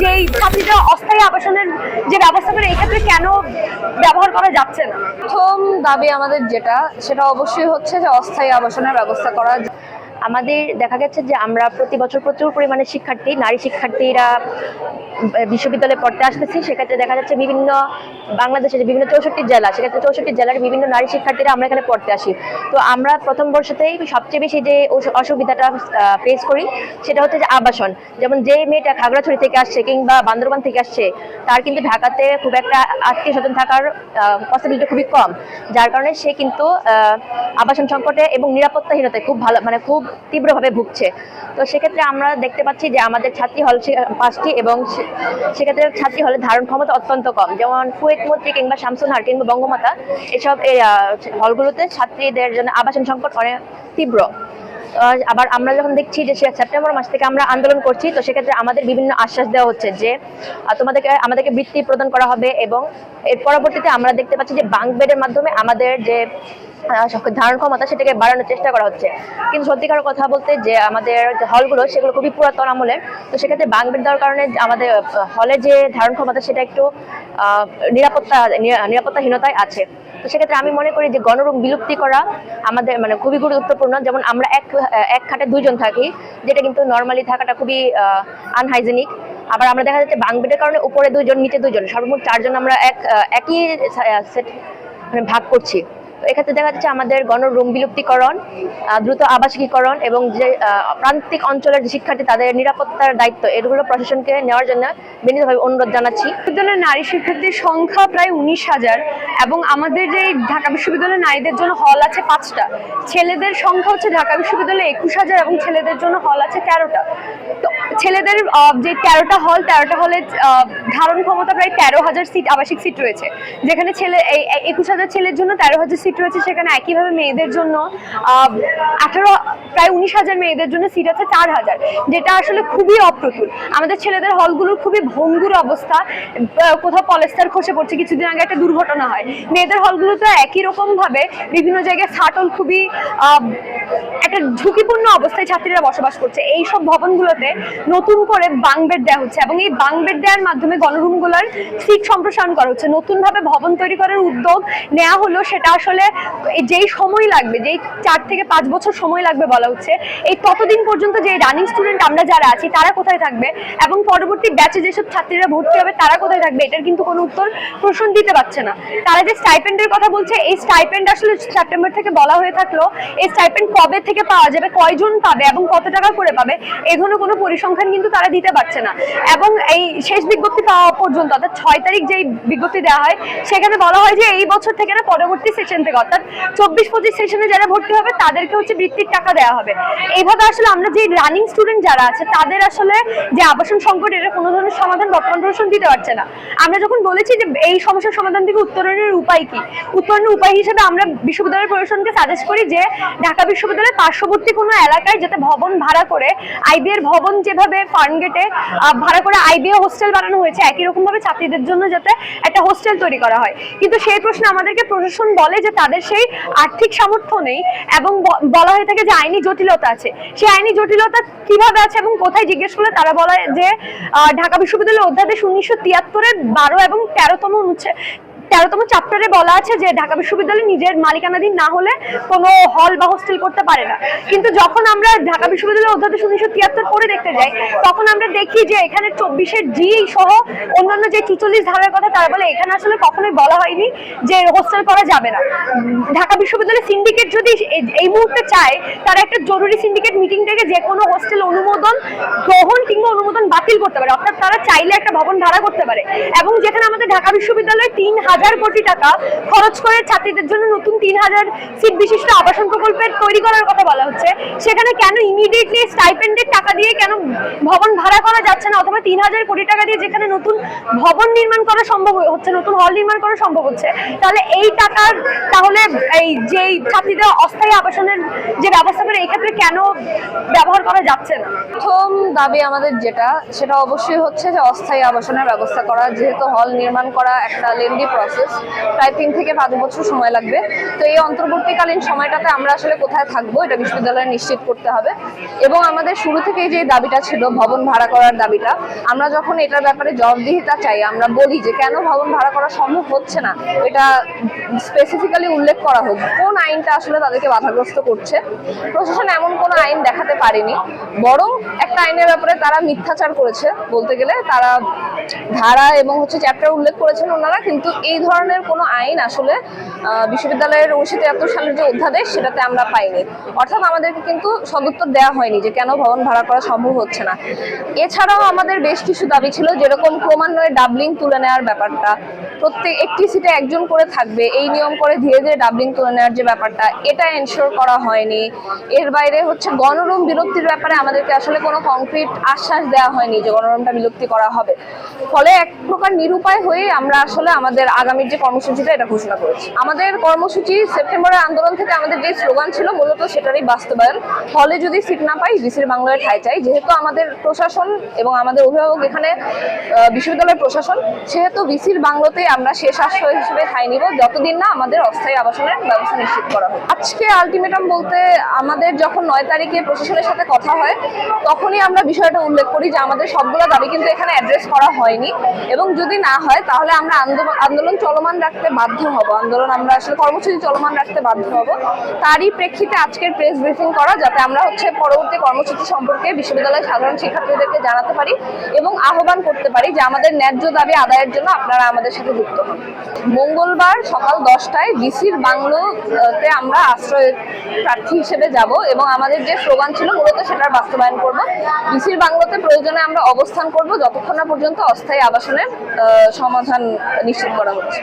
যেই ছাত্রীরা অস্থায়ী আবাসনের যে ব্যবস্থা করে, এই ক্ষেত্রে কেন ব্যবহার করা যাচ্ছে না? প্রথম দাবি আমাদের যেটা, সেটা অবশ্যই হচ্ছে যে অস্থায়ী আবাসনের ব্যবস্থা করা আমাদের দেখা গেছে যে আমরা প্রতি বছর প্রচুর পরিমাণে শিক্ষার্থী, নারী শিক্ষার্থীরা বিশ্ববিদ্যালয়ে পড়তে আসতেছি। সেক্ষেত্রে দেখা যাচ্ছে বিভিন্ন বাংলাদেশের বিভিন্ন চৌষট্টি জেলা, সেক্ষেত্রে চৌষট্টি জেলার বিভিন্ন নারী শিক্ষার্থীরা আমরা এখানে পড়তে আসি। তো আমরা প্রথম বর্ষতেই সবচেয়ে বেশি যে অসু- অসুবিধাটা ফেস করি সেটা হচ্ছে যে আবাসন। যেমন যে মেয়েটা খাগড়াছড়ি থেকে আসছে কিংবা বান্দরবান থেকে আসছে, তার কিন্তু ঢাকাতে খুব একটা আত্মীয় স্বজন থাকার পসিবিলিটি খুবই কম। যার কারণে সে কিন্তু আবাসন সংকটে এবং নিরাপত্তাহীনতায় খুব ভালো মানে খুব তীব্রভাবে ভুগছে। তো সেক্ষেত্রে আমরা দেখতে পাচ্ছি যে আমাদের ছাত্রী হল পাঁচটি এবং সেক্ষেত্রে ছাত্রী হলের ধারণ ক্ষমতা অত্যন্ত কম। যেমন কুয়েত মন্ত্রী কিংবা শামসুনহার কিংবা বঙ্গমাতা এসব এই, হলগুলোতে ছাত্রীদের জন্য আবাসন সংকট অনেক তীব্র। আবার আমরা যখন দেখছি যে সেপ্টেম্বর মাস থেকে আমরা আন্দোলন করছি তো সেক্ষেত্রে আমাদের বিভিন্ন আশ্বাস দেওয়া হচ্ছে যে তোমাদেরকে আমাদেরকে বৃত্তি প্রদান করা হবে এবং এর পরবর্তীতে আমরা দেখতে পাচ্ছি যে বাঙ্ক বেডের মাধ্যমে আমাদের যে ধারণ ক্ষমতা সেটাকে বাড়ানোর চেষ্টা করা হচ্ছে। কিন্তু সত্যিকার কথা বলতে যে আমাদের হলগুলো, সেগুলো খুবই পুরাতন আমলের তো সেক্ষেত্রে বেড দেওয়ার কারণে আমাদের হলে যে ধারণ ক্ষমতা সেটা একটু নিরাপত্তা নিরাপত্তাহীনতায় আছে। তো সেক্ষেত্রে আমি মনে করি যে গণরুম বিলুপ্তি করা আমাদের মানে খুবই গুরুত্বপূর্ণ। যেমন আমরা এক এক খাটে দুইজন থাকি, যেটা কিন্তু নর্মালি থাকাটা খুবই আনহাইজেনিক আবার আমরা দেখা যাচ্ছে বাঙ্ক বেডের কারণে উপরে দুইজন, নিচে দুইজন, সর্বমোট চারজন আমরা এক একই সেট মানে ভাগ করছি। এক্ষেত্রে দেখা যাচ্ছে আমাদের গণরুম বিলুপ্তিকরণ দ্রুত আবাসিকীকরণ এবং যে প্রান্তিক অঞ্চলের যে শিক্ষার্থী তাদের নিরাপত্তার দায়িত্ব, এগুলো প্রশাসনকে নেওয়ার জন্য বিনীতভাবে অনুরোধ জানাচ্ছি। বিশ্ববিদ্যালয়ের নারী শিক্ষার্থীর সংখ্যা প্রায় উনিশ হাজার এবং আমাদের যে ঢাকা বিশ্ববিদ্যালয়ের নারীদের জন্য হল আছে পাঁচটা। ছেলেদের সংখ্যা হচ্ছে ঢাকা বিশ্ববিদ্যালয়ে একুশ হাজার এবং ছেলেদের জন্য হল আছে তেরোটা। তো ছেলেদের যে তেরোটা হল তেরোটা হলে ধারণ ক্ষমতা প্রায় তেরো হাজার সিট আবাসিক সিট রয়েছে। যেখানে ছেলে একুশ হাজার ছেলের জন্য তেরো হাজার সিট রয়েছে, সেখানে একইভাবে মেয়েদের জন্য আঠারো, প্রায় উনিশ হাজার মেয়েদের জন্য সিট আছে চার হাজার, যেটা আসলে খুবই অপ্রতুল। আমাদের ছেলেদের হলগুলোর খুবই ভঙ্গুর অবস্থা কোথাও পলেস্টার খসে পড়ছে, কিছুদিন আগে একটা দুর্ঘটনা হয়। মেয়েদের হলগুলো তো একই রকমভাবে, বিভিন্ন জায়গায় ফাটল খুবই একটা ঝুঁকিপূর্ণ অবস্থায় ছাত্রীরা বসবাস করছে। এই সব ভবনগুলোতে নতুন করে বাং বেড দেওয়া হচ্ছে এবং এই বাং বেড দেওয়ার মাধ্যমে গণরুমগুলোর সিট সম্প্রসারণ করা হচ্ছে। নতুন ভাবে ভবন তৈরি করার উদ্যোগ নেওয়া হলো সেটা আসলে যেই সময় লাগবে, যেই চার থেকে পাঁচ বছর সময় লাগবে বলা হচ্ছে, এই ততদিন পর্যন্ত যে রানিং স্টুডেন্ট আমরা যারা আছি, তারা কোথায় থাকবে এবং পরবর্তী ব্যাচে যেসব ছাত্রীরা ভর্তি হবে, তারা কোথায় থাকবে, এটার কিন্তু কোনো উত্তর প্রশ্ন দিতে পারছে না। তারা যে স্টাইপেন্ডের কথা বলছে, এই স্টাইপেন্ড আসলে সেপ্টেম্বর থেকে বলা হয়ে থাকল, এই স্টাইপেন্ড কবে থেকে পাওয়া যাবে, কয়জন পাবে এবং কত টাকা করে পাবে এই ধরনের কোনো পরিসংখ্যান কিন্তু তারা দিতে পারছে না। এবং এই শেষ বিজ্ঞপ্তি পাওয়া পর্যন্ত, অর্থাৎ ছয় তারিখ যেই বিজ্ঞপ্তি দেওয়া হয়, সেখানে বলা হয় যে এই বছর থেকে না পরবর্তী সেশন থেকে, অর্থাৎ চব্বিশ পঁচিশ সেশনে যারা ভর্তি হবে, তাদেরকে হচ্ছে বৃত্তির টাকা দেওয়া হবে। এইভাবে আসলে আমরা যে রানিং স্টুডেন্ট যারা আছে, তাদের আসলে যে আবাসন সংকট এটা কোনো ধরনের সমাধান বর্তমান প্রশাসন দিতে পারছে না। আমরা যখন বলেছি যে এই সমস্যার সমাধান থেকে উত্তরণের উপায় কি, উত্তরণের উপায় হিসেবে আমরা বিশ্ববিদ্যালয় প্রশাসনকে সাজেস্ট করি যে ঢাকা বিশ্ববিদ্যালয়ের পার্শ্ববর্তী কোনো এলাকায় যাতে ভবন ভাড়া করে আইবিএর ভবন যেভাবে ফার্মগেটে ভাড়া করে আইবিএ হোস্টেল বানানো হয়েছে, একই রকম ভাবে ছাত্রীদের জন্য যাতে একটা হোস্টেল তৈরি করা হয়। কিন্তু সেই প্রশ্নে আমাদেরকে প্রশাসন বলে যে তাদের সেই আর্থিক সামর্থ্য নেই এবং বলা হয়ে থাকে যে আইনি জটিলতা আছে। সেই আইনি জটিলতা কীভাবে আছে এবং কোথায় জিজ্ঞেস করলে তারা বলে যে ঢাকা বিশ্ববিদ্যালয়ের অধ্যাদেশ উনিশশো তিয়াত্তরের বারো এবং তেরোতম অনুচ্ছেদ তেরোতম চ্যাপ্টারে বলা আছে যে ঢাকা বিশ্ববিদ্যালয় নিজের মালিকানাধীন না হলে কোনো হল বা হোস্টেল করতে পারে না। কিন্তু যখন আমরা ঢাকা বিশ্ববিদ্যালয়ের অধ্যাদেশ উনিশশো তিয়াত্তর পড়ে দেখতে যাই, তখন আমরা দেখি যে এখানে চব্বিশের জি সহ অন্যান্য যে চুচল্লিশ ধারার কথা তারা বলে, এখানে আসলে কখনোই বলা হয়নি যে হোস্টেল করা যাবে না। ঢাকা বিশ্ববিদ্যালয় সিন্ডিকেট যদি এই- মুহূর্তে চায়, তারা একটা জরুরি সিন্ডিকেট মিটিং থেকে যে কোনো হোস্টেল অনুমোদন গ্রহণ কিংবা অনুমোদন বাতিল করতে পারে। অর্থাৎ তারা চাইলে একটা ভবন ভাড়া করতে পারে। এবং যেখানে আমাদের ঢাকা বিশ্ববিদ্যালয় তিন হাজার কোটি টাকা খরচ করে ছাত্রীদের জন্য নতুন তিন হাজার সিট বিশিষ্ট আবাসন প্রকল্পের তৈরি করার কথা বলা হচ্ছে। সেখানে কেন ইমিডিয়েটলি স্টাইপেন্ডের টাকা দিয়ে কেন ভবন ভাড়া করা যাচ্ছে না? অথবা তিন হাজার কোটি টাকা দিয়ে যেখানে নতুন ভবন নির্মাণ করা সম্ভব হচ্ছে, নতুন হল নির্মাণ করা সম্ভব হচ্ছে, তাহলে এই টাকার তাহলে এই যে ছাত্রীদের অস্থায়ী আবাসনের যে ব্যবস্থা করে এই ক্ষেত্রে কেন ব্যবহার করা যাচ্ছে না? প্রথম দাবি আমাদের যেটা, সেটা অবশ্যই হচ্ছে যে অস্থায়ী আবাসনের ব্যবস্থা করা, যেহেতু হল নির্মাণ করা একটা লেন্দি প্রসেস প্রায় তিন থেকে পাঁচ বছর সময় লাগবে। তো এই অন্তর্বর্তীকালীন সময়টাতে আমরা আসলে কোথায় থাকব, এটা বিশ্ববিদ্যালয়ে নিশ্চিত করতে হবে। এবং আমাদের শুরু থেকে যে দাবিটা ছিল, ভবন ভাড়া করার দাবিটা, আমরা যখন এটার ব্যাপারে জবাবদিহিতা চাই, আমরা বলি যে কেন ভবন ভাড়া করা সম্ভব হচ্ছে না, এটা স্পেসিফিক্যালি উল্লেখ করা হোক, কোন আইনটা আসলে তাদেরকে বাধাগ্রস্ত করছে? প্রশাসন এমন কোনো আইন দেখাতে পারেনি, বরং একটা আইনের ব্যাপারে তারা মিথ্যাচার করেছে বলতে গেলে, তারা ধারা এবং হচ্ছে চ্যাপ্টার উল্লেখ করেছেন ওনারা, কিন্তু এই ধরনের কোনো আইন আসলে বিশ্ববিদ্যালয়ের উনিশশো তিয়াত্তর সালের যে অধ্যাদেশ সেটাতে আমরা পাইনি। অর্থাৎ আমাদেরকে কিন্তু সদুত্তর দেওয়া হয়নি যে কেন ভবন ভাড়া করা সম্ভব হচ্ছে না। এছাড়াও আমাদের বেশ কিছু দাবি ছিল, যেরকম ক্রমান্বয়ে ডাবলিং তুলে নেওয়ার ব্যাপারটা। প্রত্যেক, একটি সিটে একজন করে থাকবে এই নিয়ম করে ধীরে ধীরে ডাবলিং তুলে নেওয়ার যে ব্যাপারটা, এটা এনশোর করা হয়নি। এর বাইরে হচ্ছে গণরুম বিলুপ্তির ব্যাপারে আমাদেরকে আসলে কোনো কংক্রিট আশ্বাস দেওয়া হয়নি যে গণরুমটা বিলুপ্তি করা হবে। ফলে এক প্রকার নিরুপায় হয়ে আমরা আসলে আমাদের আগামীর যে কর্মসূচিটা, এটা ঘোষণা করেছি। আমাদের কর্মসূচি সেপ্টেম্বরের আন্দোলন থেকে আমাদের যে স্লোগান ছিল, মূলত সেটারই বাস্তবায়ন। ফলে যদি সিট না পাই বিসির বাংলায় ঠাই চাই। যেহেতু আমাদের প্রশাসন এবং আমাদের অভিভাবক এখানে বিশ্ববিদ্যালয়ের প্রশাসন, সেহেতু বিসির বাংলোতে আমরা শেষ আশ্রয় হিসেবে ঠাই নিব। যতদিন না আমাদের অস্থায়ী আবাসনের ব্যবস্থা নিশ্চিত করা হয় আজকে আলটিমেটাম বলতে আমাদের যখন নয় তারিখে প্রশাসনের সাথে কথা হয়, তখনই আমরা বিষয়টা উল্লেখ করি যে আমাদের সবগুলো দাবি কিন্তু এখানে অ্যাড্রেস করা হয়নি। এবং যদি না হয়, তাহলে আমরা আন্দোলন চলমান রাখতে বাধ্য হব। আন্দোলন আমরা আসলে কর্মসূচি চলমান রাখতে বাধ্য হব। তারই প্রেক্ষিতে আজকের প্রেস ব্রিফিং করা, যাতে আমরা হচ্ছে পরবর্তী কর্মসূচি সম্পর্কে বিশ্ববিদ্যালয়ের সাধারণ শিক্ষার্থীদেরকে জানাতে পারি এবং আহ্বান করতে পারি যে আমাদের ন্যায্য দাবি আদায়ের জন্য আপনারা আমাদের সাথে যুক্ত হন। মঙ্গলবার সকাল দশটায় ডিসির বাংলোতে আমরা আশ্রয় প্রার্থী হিসেবে যাব এবং আমাদের যে স্লোগান ছিল মূলত সেটার বাস্তবায়ন করব। ডিসির বাংলোতে প্রয়োজনে আমরা অবস্থান করব যতক্ষণ না পর্যন্ত অস্থায়ী আবাসনের সমাধান নিশ্চিত করা হচ্ছে।